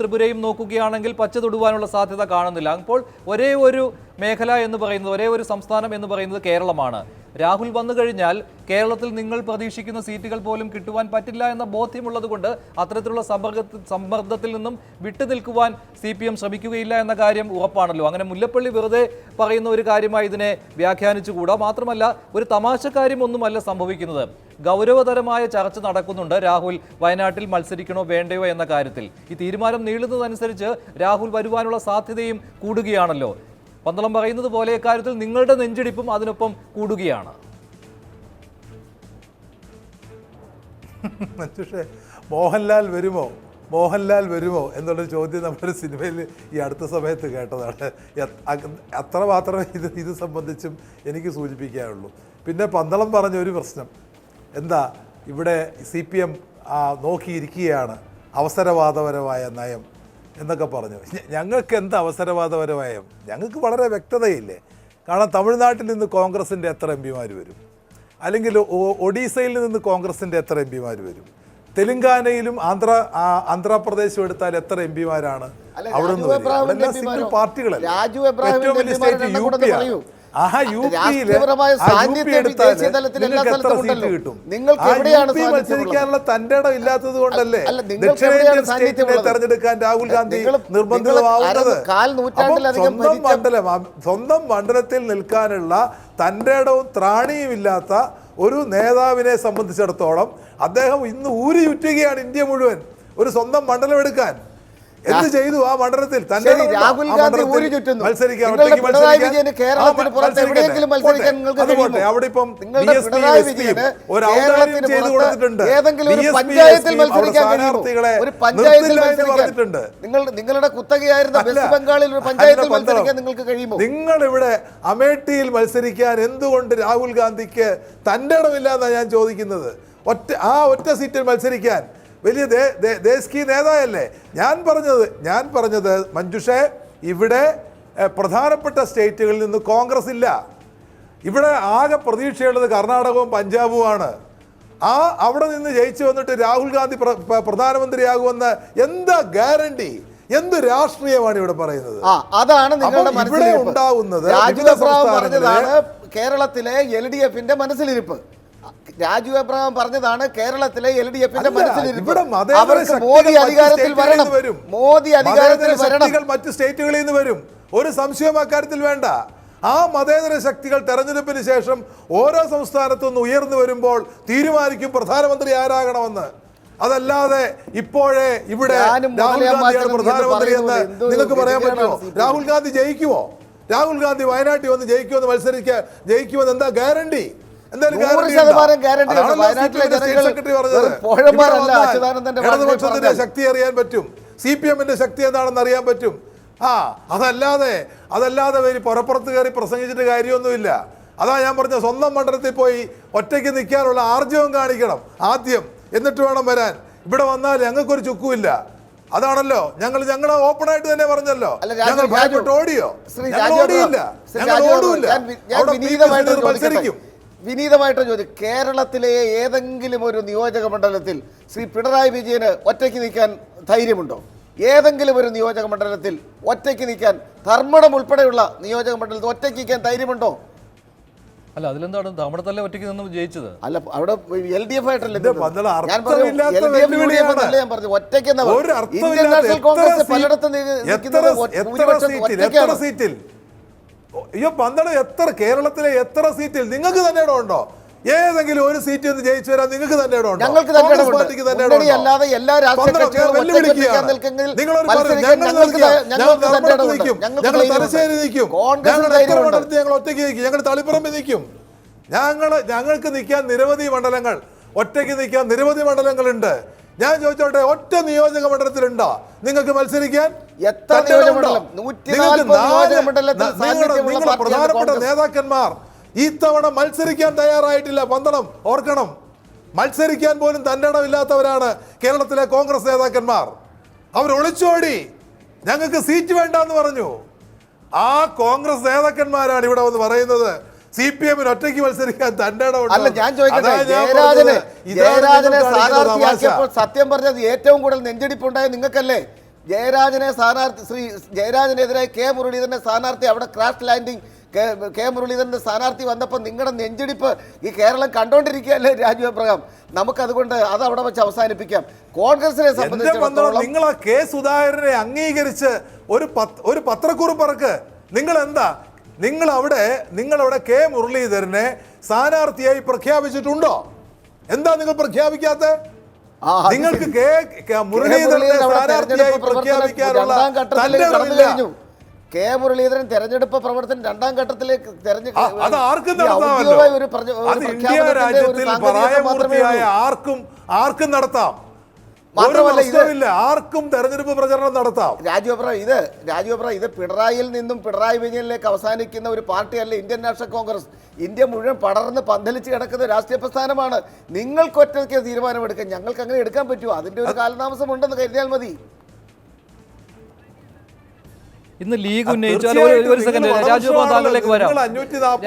ത്രിപുരയും നോക്കുകയാണെങ്കിൽ പച്ച തൊടുവാനുള്ള സാധ്യത കാണുന്നില്ല. അപ്പോൾ ഒരേ ഒരു മേഖല എന്ന് പറയുന്നത് ഒരേ ഒരു സംസ്ഥാനം എന്ന് പറയുന്നത് കേരളമാണ്. രാഹുൽ വന്നു കഴിഞ്ഞാൽ കേരളത്തിൽ നിങ്ങൾ പ്രതീക്ഷിക്കുന്ന സീറ്റുകൾ പോലും കിട്ടുവാൻ പറ്റില്ല എന്ന ബോധ്യമുള്ളത് കൊണ്ട് അത്തരത്തിലുള്ള സമ്പർക്ക സമ്മർദ്ദത്തിൽ നിന്നും വിട്ടുനിൽക്കുവാൻ സി പി എം ശ്രമിക്കുകയില്ല എന്ന കാര്യം ഉറപ്പാണല്ലോ. അങ്ങനെ മുല്ലപ്പള്ളി വെറുതെ പറയുന്ന ഒരു കാര്യമായി ഇതിനെ വ്യാഖ്യാനിച്ചുകൂടാ? മാത്രമല്ല ഒരു തമാശക്കാര്യം ഒന്നുമല്ല സംഭവിക്കുന്നത്. ഗൗരവതരമായ ചർച്ച നടക്കുന്നുണ്ട് രാഹുൽ വയനാട്ടിൽ മത്സരിക്കണോ വേണ്ടയോ എന്ന കാര്യത്തിൽ. ഈ തീരുമാനം നീളുന്നതനുസരിച്ച് രാഹുൽ വരുവാനുള്ള സാധ്യതയും കൂടുകയാണല്ലോ. പന്തളം പറയുന്നത് പോലെ ഇക്കാര്യത്തിൽ നിങ്ങളുടെ നെഞ്ചിടിപ്പും അതിനൊപ്പം കൂടുകയാണ്. പക്ഷേ മോഹൻലാൽ വരുമോ? മോഹൻലാൽ വരുമോ? എന്നുള്ളൊരു ചോദ്യം നമ്മുടെ സിനിമയിൽ ഈ അടുത്ത സമയത്ത് കേട്ടതാണ്. അത്ര മാത്രമേ ഇത് ഇത് സംബന്ധിച്ചും എനിക്ക് സൂചിപ്പിക്കാനുള്ളൂ. പിന്നെ പന്തളം പറഞ്ഞ ഒരു പ്രശ്നം. എന്താ ഇവിടെ സി പി എം നോക്കിയിരിക്കുകയാണ്. അവസരവാദപരമായ നയം. എന്നൊക്കെ പറഞ്ഞു. ഞങ്ങൾക്ക് എന്ത് അവസരവാദപരമായ? ഞങ്ങൾക്ക് വളരെ വ്യക്തതയില്ലേ? കാരണം തമിഴ്നാട്ടിൽ നിന്ന് കോൺഗ്രസിന്റെ എത്ര എം പിമാർ വരും? അല്ലെങ്കിൽ ഒഡീസയിൽ നിന്ന് കോൺഗ്രസിന്റെ എത്ര എം പിമാർ വരും? തെലുങ്കാനയിലും ആന്ധ്ര ആന്ധ്രാപ്രദേശും എടുത്താൽ എത്ര എം പിമാരാണ് അവിടെ നിന്ന് സിംഗിൾ? പാർട്ടികളല്ലേ. ഏറ്റവും വലിയ സ്റ്റേറ്റ് യു പി പറയൂ. രാഷ്ട്രീയപരമായ സാന്നിധ്യം ദേശീയ തലത്തിൽ എല്ലാ സ്ഥലത്തും ഉണ്ടല്ലോ. നിങ്ങൾക്ക് എവിടെയാണ്? മത്സരിക്കാനുള്ള തന്റെ ഇടം ഇല്ലാത്തത് കൊണ്ടല്ലേ? ദക്ഷിണേന്ത്യൻ സ്റ്റേറ്റിനെ തെരഞ്ഞെടുക്കാൻ രാഹുൽ ഗാന്ധി നിർബന്ധിതമാവുന്നത് സ്വന്തം മണ്ഡലം സ്വന്തം മണ്ഡലത്തിൽ നിൽക്കാനുള്ള തന്റെ ഇടവും ത്രാണിയും ഇല്ലാത്ത ഒരു നേതാവിനെ സംബന്ധിച്ചിടത്തോളം അദ്ദേഹം ഇന്ന് ഊരി ചുറ്റുകയാണ് ഇന്ത്യ മുഴുവൻ. ഒരു സ്വന്തം മണ്ഡലം എടുക്കാൻ എന്ത് ചെയ്തു ആ മണ്ഡലത്തിൽ തന്നെ രാഹുൽ ഗാന്ധി ഊരി ചുറ്റുന്നു. മത്സരിക്കാൻ ഒറ്റയ്ക്ക് മത്സരിക്കാൻ? കേരളത്തിന് പുറത്ത് എവിടെയെങ്കിലും മത്സരിക്കാൻ നിങ്ങൾക്ക് കഴിയുമോ? അവിടെ ഇപ്പം ഒരു ഔദാര്യം ചെയ്തു കൊടുത്തിട്ടുണ്ട്. ഏതെങ്കിലും ഒരു പഞ്ചായത്തിൽ മത്സരിക്കാൻ? സ്ഥാനാർത്ഥികളെ ഒരു പഞ്ചായത്തിൽ നിങ്ങൾ നിങ്ങളുടെ കുത്തകയായിരുന്ന വെസ്റ്റ് ബംഗാളിൽ ഒരു പഞ്ചായത്തിൽ മത്സരിക്കാൻ നിങ്ങൾക്ക് കഴിയുമോ നിങ്ങൾ ഇവിടെ അമേഠിയിൽ മത്സരിക്കാൻ എന്തുകൊണ്ട് രാഹുൽ ഗാന്ധിക്ക് തന്റെ ഇടമില്ല എന്നാണ് ഞാൻ ചോദിക്കുന്നത് ഒറ്റ ആ ഒറ്റ സീറ്റിൽ മത്സരിക്കാൻ വലിയ ദേശീയ നേതാവല്ലേ ഞാൻ പറഞ്ഞത് ഞാൻ പറഞ്ഞത് മഞ്ജുഷെ ഇവിടെ പ്രധാനപ്പെട്ട സ്റ്റേറ്റുകളിൽ നിന്ന് കോൺഗ്രസ് ഇല്ല. ഇവിടെ ആകെ പ്രതീക്ഷയുള്ളത് കർണാടകവും പഞ്ചാബുമാണ് ആ അവിടെ നിന്ന് ജയിച്ചു വന്നിട്ട് രാഹുൽ ഗാന്ധി പ്ര- പ്ര- പ്രധാനമന്ത്രിയാകുമെന്ന് എന്താ ഗ്യാരണ്ടി? എന്ത് രാഷ്ട്രീയമാണ് ഇവിടെ പറയുന്നത്? അതാണ് നിങ്ങളുടെ ഇവിടെ ഉണ്ടാവുന്നത് കേരളത്തിലെ എൽ ഡി എഫിന്റെ മനസ്സിലിരിപ്പ്. രാജു എബ്രഹാം പറഞ്ഞതാണ് കേരളത്തിലെ എൽ ഡി എഫിന്റെ മനസ്സിലിരിപ്പ് മോദി അധികാരത്തിൽ വരണം. മോദി അധികാരത്തിൽ വരണം. മറ്റ് സ്റ്റേറ്റുകളിൽ നിന്ന് വരും. ഒരു സംശയം അക്കാര്യത്തിൽ വേണ്ട. ആ മതേതര ശക്തികൾ തെരഞ്ഞെടുപ്പിന് ശേഷം ഓരോ സംസ്ഥാനത്തു നിന്ന് ഉയർന്നു വരുമ്പോൾ തീരുമാനിക്കും പ്രധാനമന്ത്രി ആരാകണമെന്ന്. അതല്ലാതെ ഇപ്പോഴേ ഇവിടെ രാഹുൽ ഗാന്ധിയാണ് പ്രധാനമന്ത്രി എന്ന് നിങ്ങൾക്ക് പറയാൻ പറ്റുമോ? രാഹുൽ ഗാന്ധി ജയിക്കുമോ? രാഹുൽ ഗാന്ധി വയനാട്ടിൽ വന്ന് ജയിക്കുമെന്ന് മത്സരിക്കാൻ ജയിക്കുമെന്ന് എന്താ ഗ്യാരണ്ടി ഇടതുപക്ഷത്തിന്റെ ശക്തി അറിയാൻ പറ്റും. സി പി എമ്മിന്റെ ശക്തി എന്താണെന്ന് അറിയാൻ പറ്റും. ആ അതല്ലാതെ അതല്ലാതെ ഇനി പുറപ്പുറത്ത് കയറി പ്രസംഗിച്ചിട്ട് കാര്യമൊന്നുമില്ല. അതാ ഞാൻ പറഞ്ഞ സ്വന്തം മണ്ഡലത്തിൽ പോയി ഒറ്റയ്ക്ക് നിൽക്കാനുള്ള ആർജവം കാണിക്കണം ആദ്യം. എന്നിട്ട് വേണം വരാൻ. ഇവിടെ വന്നാൽ ഞങ്ങൾക്കൊരു ചുക്കുമില്ല. അതാണല്ലോ. ഞങ്ങൾ ഞങ്ങൾ ഓപ്പൺ ആയിട്ട് തന്നെ പറഞ്ഞല്ലോ. ഞങ്ങൾ ഭയപ്പെട്ട് ഓടിയോ? ഞങ്ങൾ ഓടിയില്ല. ഞങ്ങൾ ഓടൂല്ല. അവിടെ മത്സരിക്കും. വിനീതമായിട്ട് ചോദ്യം. കേരളത്തിലെ ഏതെങ്കിലും ഒരു നിയോജക മണ്ഡലത്തിൽ ശ്രീ പിണറായി വിജയന് ഒറ്റയ്ക്ക് നിൽക്കാൻ ധൈര്യമുണ്ടോ? ഏതെങ്കിലും ഒരു നിയോജക മണ്ഡലത്തിൽ ഒറ്റയ്ക്ക് നിൽക്കാൻ ധർമ്മടം ഉൾപ്പെടെയുള്ള നിയോജക മണ്ഡലത്തിൽ ഒറ്റയ്ക്ക് നിൽക്കാൻ ധൈര്യമുണ്ടോ? അല്ല അതിലെന്താണ്? ധർമ്മടത്തല്ലേ ഒറ്റയ്ക്ക് നിന്ന് ജയിച്ചത്? അല്ല അവിടെ എൽ ഡി എഫ് ആയിട്ടല്ലേ? ഞാൻ പറഞ്ഞു ഒറ്റയ്ക്ക് ഇന്ത്യൻ നാഷണൽ എത്ര കോൺഗ്രസ് പലയിടത്തും അയ്യോ പന്തളം എത്ര കേരളത്തിലെ എത്ര സീറ്റിൽ നിങ്ങൾക്ക് തന്നെ ഇടം ഉണ്ടോ ഏതെങ്കിലും ഒരു സീറ്റ് ഒന്ന് ജയിച്ചു വരാൻ നിങ്ങൾക്ക് തന്നെ ഇടം ഞങ്ങൾക്ക് തന്നെ? അല്ലാതെ എല്ലാ ഞങ്ങൾ. തലശ്ശേരി നിൽക്കും. മണ്ഡലത്തിൽ ഞങ്ങൾ ഒറ്റയ്ക്ക് നിൽക്കും? ഞങ്ങൾ തളിപ്പറമ്പിൽ നിൽക്കും. ഞങ്ങൾ ഞങ്ങൾക്ക് നിൽക്കാൻ നിരവധി മണ്ഡലങ്ങൾ. ഒറ്റയ്ക്ക് നിൽക്കാൻ നിരവധി മണ്ഡലങ്ങളുണ്ട്. ഞാൻ ചോദിച്ചോട്ടെ ഒറ്റ നിയോജക മണ്ഡലത്തിലുണ്ടോ? നിങ്ങൾക്ക് മത്സരിക്കാൻ എത്ര നിങ്ങളുടെ- പ്രധാനപ്പെട്ട നേതാക്കന്മാർ ഈ തവണ മത്സരിക്കാൻ തയ്യാറായിട്ടില്ല. പന്തളം ഓർക്കണം. മത്സരിക്കാൻ പോലും തന്റെ ഇടമില്ലാത്തവരാണ് കേരളത്തിലെ കോൺഗ്രസ് നേതാക്കന്മാർ. അവർ ഒളിച്ചോടി. ഞങ്ങൾക്ക് സീറ്റ് വേണ്ട എന്ന് പറഞ്ഞു. ആ കോൺഗ്രസ് നേതാക്കന്മാരാണ് ഇവിടെ വന്ന് പറയുന്നത്. സി പി എമ്മിന് ഒറ്റയ്ക്ക് മത്സരിക്കാൻ തന്റെ? അല്ല ഞാൻ ചോദിക്കട്ടെ. ജയരാജനെ ജയരാജനെ സ്ഥാനാർത്ഥിയാക്കിയപ്പോൾ സത്യം പറഞ്ഞത് ഏറ്റവും കൂടുതൽ നെഞ്ചടിപ്പുണ്ടായ നിങ്ങൾക്കല്ലേ? ജയരാജനെ സ്ഥാനാർത്ഥി ശ്രീ ജയരാജനെതിരെ കെ മുരളീധരന്റെ സ്ഥാനാർത്ഥി അവിടെ ക്രാഷ് ലാൻഡിംഗ് കെ- മുരളീധരന്റെ സ്ഥാനാർത്ഥി വന്നപ്പോൾ നിങ്ങളുടെ നെഞ്ചിടിപ്പ് ഈ കേരളം കണ്ടോണ്ടിരിക്കുകയല്ലേ രാജു അബ്രഹാം? നമുക്കതുകൊണ്ട് അത് അവിടെ വെച്ച് അവസാനിപ്പിക്കാം. കോൺഗ്രസിനെ സംബന്ധിച്ചിടത്തോളം നിങ്ങൾ ആ കെ സുധാകരനെ അംഗീകരിച്ച് ഒരു ഒരു പത്രക്കുറിപ്പിറക്ക് നിങ്ങൾ എന്താ നിങ്ങൾ അവിടെ നിങ്ങൾ അവിടെ കെ മുരളീധരനെ സ്ഥാനാർത്ഥിയായി പ്രഖ്യാപിച്ചിട്ടുണ്ടോ? എന്താ നിങ്ങൾ പ്രഖ്യാപിക്കാത്ത നിങ്ങൾക്ക്. കെ മുരളീധരനെ സ്ഥാനാർത്ഥിയായി പ്രഖ്യാപിക്കാനുള്ള കെ മുരളീധരൻ തെരഞ്ഞെടുപ്പ് പ്രവർത്തനം രണ്ടാം ഘട്ടത്തിലേക്ക് അത് ആർക്കും നടത്താമല്ലോ. അത് ഇന്ത്യ രാജ്യത്തിൽ പ്രായപൂർത്തിയായ ആർക്കും ആർക്കും നടത്താം. മാത്രമല്ല ഇത് ആർക്കും തെരഞ്ഞെടുപ്പ് പ്രചരണം നടത്താം. രാജു അബ്രഹാം ഇത് രാജു അബ്രഹാം ഇത് പിണറായിയിൽ നിന്നും പിണറായി വിജയനിലേക്ക് അവസാനിക്കുന്ന ഒരു പാർട്ടിയല്ല ഇന്ത്യൻ നാഷണൽ കോൺഗ്രസ്. ഇന്ത്യ മുഴുവൻ പടർന്ന് പന്തലിച്ച് കിടക്കുന്ന രാഷ്ട്രീയ പ്രസ്ഥാനമാണ്. നിങ്ങൾക്ക് ഒറ്റയ്ക്ക് തീരുമാനമെടുക്കാം ഞങ്ങൾക്ക് അങ്ങനെ എടുക്കാൻ പറ്റുമോ? അതിന്റെ ഒരു കാലതാമസം ഉണ്ടെന്ന് കരുതിയാൽ മതി. ഇന്ന് ലീഗ് ഉന്നയിച്ചു ഉന്നയിച്ചാൽ ഒരു- സെക്കൻഡ് നിങ്ങൾ രാജു താങ്കളിലേക്ക് വരാം. 540